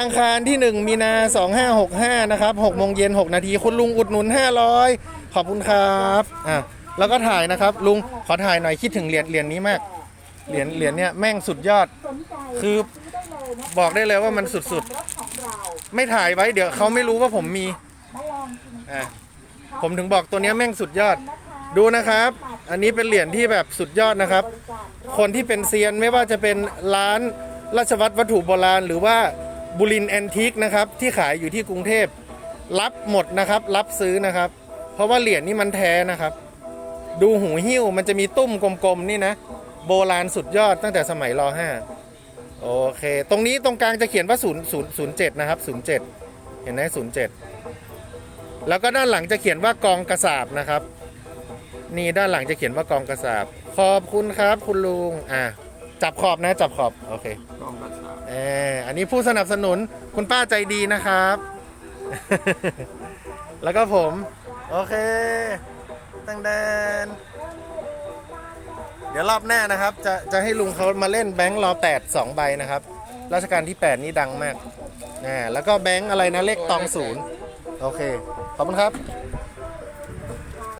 อังคารที่ 1 มีนา 2565 นะครับ6โมงเย็น 6 นาที คุณลุงอุดหนุน 500 ขอบคุณครับอะแล้วก็ถ่ายนะครับ ลุงขอถ่ายหน่อยคิดถึงเหรียญเหรียญนี้มาก เหรียญเหรียญเนี้ยแม่งสุดยอด คือบอกได้เลยว่ามันสุดๆ ไม่ถ่ายไว้เดี๋ยวเขาไม่รู้ว่าผมมีอะผมถึงบอกตัวเนี้ยแม่งสุดยอด ดูนะครับ อันนี้เป็นเหรียญที่แบบสุดยอดนะครับ คนที่เป็นเซียนไม่ว่าจะเป็นร้านราชวัตรวัตถุโบราณหรือว่า บุรินแอนทิกนะครับที่ขายอยู่ที่กรุงเทพรับหมดนะครับ รับซื้อนะครับ เพราะว่าเหรียญนี่มันแท้นะครับ ดูหูหิ้วมันจะมีตุ้มกลมๆนี่นะ โบราณสุดยอดตั้งแต่สมัยรห้าโอเค ตรงนี้ตรงกลางจะเขียนว่า0 0 0 7นะครับ07 เห็นไหม07 แล้วก็ด้านหลังจะเขียนว่ากองกระสาบนะครับ นี่ด้านหลังจะเขียนว่ากองกระสาบ ขอบคุณครับคุณลุงอะ จับขอบนะ จับขอบโอเคกองกระสาบเอออันนี้ผู้สนับสนุนคุณป้าใจดีนะครับ แล้วก็ผม โอเคตั้งแดนเดี๋ยวรอบหน้านะครับ จะจะให้ลุงเขามาเล่นแบงค์รอแปดสองใบนะครับ ราชการที่ 8 นี่ดังมากอ่าแล้วก็แบงค์อะไรนะเลขตองศูนย์โอเค ขอบคุณครับ